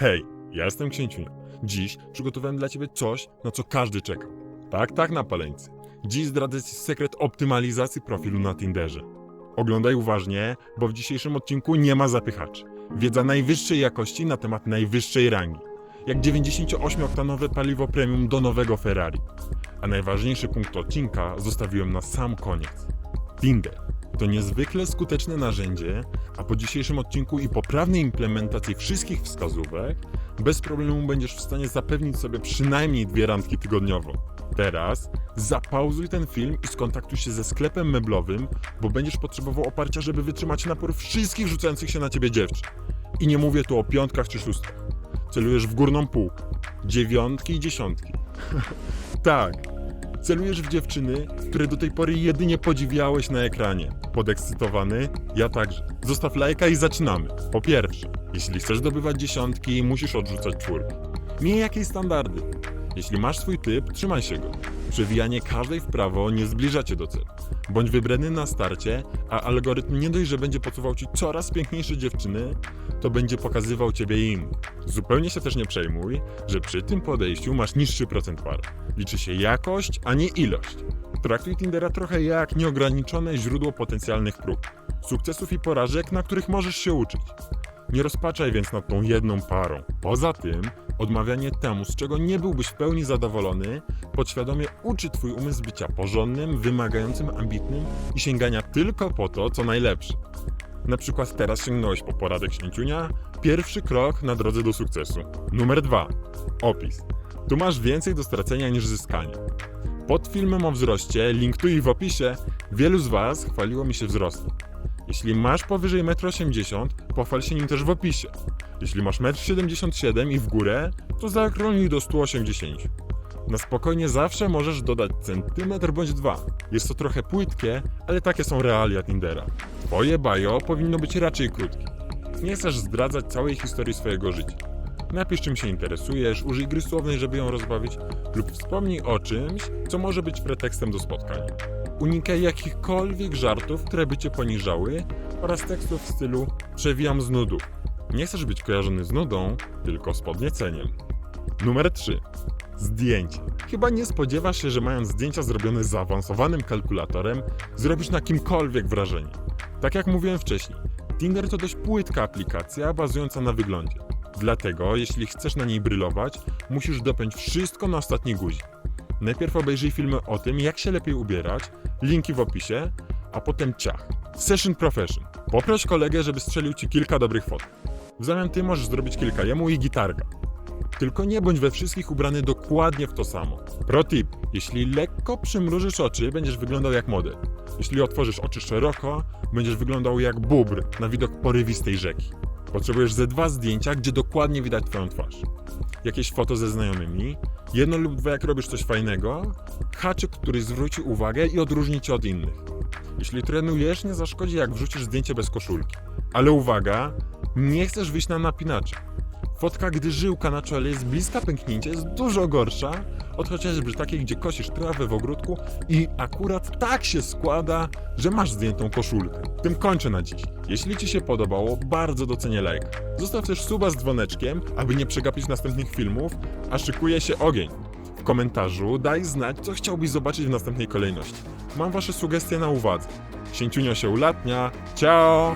Hej, ja jestem Księciunio. Dziś przygotowałem dla Ciebie coś, na co każdy czekał. Tak, tak, na paleńcy. Dziś zdradzę Ci sekret optymalizacji profilu na Tinderze. Oglądaj uważnie, bo w dzisiejszym odcinku nie ma zapychaczy. Wiedza najwyższej jakości na temat najwyższej rangi. Jak 98-oktanowe paliwo premium do nowego Ferrari. A najważniejszy punkt odcinka zostawiłem na sam koniec. Tinder to niezwykle skuteczne narzędzie, a po dzisiejszym odcinku i poprawnej implementacji wszystkich wskazówek, bez problemu będziesz w stanie zapewnić sobie przynajmniej dwie randki tygodniowo. Teraz zapauzuj ten film i skontaktuj się ze sklepem meblowym, bo będziesz potrzebował oparcia, żeby wytrzymać napór wszystkich rzucających się na ciebie dziewczyn. I nie mówię tu o piątkach czy szóstkach. Celujesz w górną półkę. Dziewiątki i dziesiątki. tak, Celujesz w dziewczyny, które do tej pory jedynie podziwiałeś na ekranie. Podekscytowany? Ja także. Zostaw lajka i zaczynamy. Po pierwsze, jeśli chcesz zdobywać dziesiątki, musisz odrzucać czwórki. Miej jakieś standardy. Jeśli masz swój typ, trzymaj się go. Przewijanie każdej w prawo nie zbliża cię do celu. Bądź wybredny na starcie, a algorytm nie dość, że będzie podsuwał ci coraz piękniejsze dziewczyny, to będzie pokazywał ciebie im. Zupełnie się też nie przejmuj, że przy tym podejściu masz niższy procent par. Liczy się jakość, a nie ilość. Traktuj Tindera trochę jak nieograniczone źródło potencjalnych prób, sukcesów i porażek, na których możesz się uczyć. Nie rozpaczaj więc nad tą jedną parą. Poza tym, odmawianie temu, z czego nie byłbyś w pełni zadowolony, podświadomie uczy twój umysł bycia porządnym, wymagającym, ambitnym i sięgania tylko po to, co najlepsze. Na przykład teraz sięgnąłeś po poradek Święciunia, pierwszy krok na drodze do sukcesu. Numer dwa. Opis. Tu masz więcej do stracenia niż zyskania. Pod filmem o wzroście, link tu i w opisie, wielu z Was chwaliło mi się wzrostem. Jeśli masz powyżej 1,80 m, pochwal się nim też w opisie. Jeśli masz 1,77 m i w górę, to zaokrąglij do 180 m. Na spokojnie zawsze możesz dodać centymetr bądź dwa. Jest to trochę płytkie, ale takie są realia Tindera. Twoje bio powinno być raczej krótkie. Nie chcesz zdradzać całej historii swojego życia. Napisz czym się interesujesz, użyj gry słownej, żeby ją rozbawić lub wspomnij o czymś, co może być pretekstem do spotkania. Unikaj jakichkolwiek żartów, które by cię poniżały oraz tekstów w stylu przewijam z nudu. Nie chcesz być kojarzony z nudą, tylko z podnieceniem. Numer 3. Zdjęcie. Chyba nie spodziewasz się, że mając zdjęcia zrobione zaawansowanym kalkulatorem, zrobisz na kimkolwiek wrażenie. Tak jak mówiłem wcześniej, Tinder to dość płytka aplikacja bazująca na wyglądzie. Dlatego, jeśli chcesz na niej brylować, musisz dopiąć wszystko na ostatni guzik. Najpierw obejrzyj filmy o tym, jak się lepiej ubierać, linki w opisie, a potem ciach. Session Profession. Poproś kolegę, żeby strzelił ci kilka dobrych fotek. W zamian ty możesz zrobić kilka jemu i gitarka. Tylko nie bądź we wszystkich ubrany dokładnie w to samo. Pro tip. Jeśli lekko przymrużysz oczy, będziesz wyglądał jak model. Jeśli otworzysz oczy szeroko, będziesz wyglądał jak bóbr na widok porywistej rzeki. Potrzebujesz ze dwa zdjęcia, gdzie dokładnie widać twoją twarz. Jakieś foto ze znajomymi, jedno lub dwa jak robisz coś fajnego, haczyk, który zwróci uwagę i odróżni cię od innych. Jeśli trenujesz, nie zaszkodzi jak wrzucisz zdjęcie bez koszulki. Ale uwaga, nie chcesz wyjść na napinacze. Fotka, gdy żyłka na czole jest bliska pęknięcia, jest dużo gorsza od chociażby takiej, gdzie kosisz trawę w ogródku i akurat tak się składa, że masz zdjętą koszulkę. Tym kończę na dziś. Jeśli Ci się podobało, bardzo docenię like. Zostaw też suba z dzwoneczkiem, aby nie przegapić następnych filmów, a szykuje się ogień. W komentarzu daj znać, co chciałbyś zobaczyć w następnej kolejności. Mam Wasze sugestie na uwadze. Sięciunio się ulatnia. Ciao!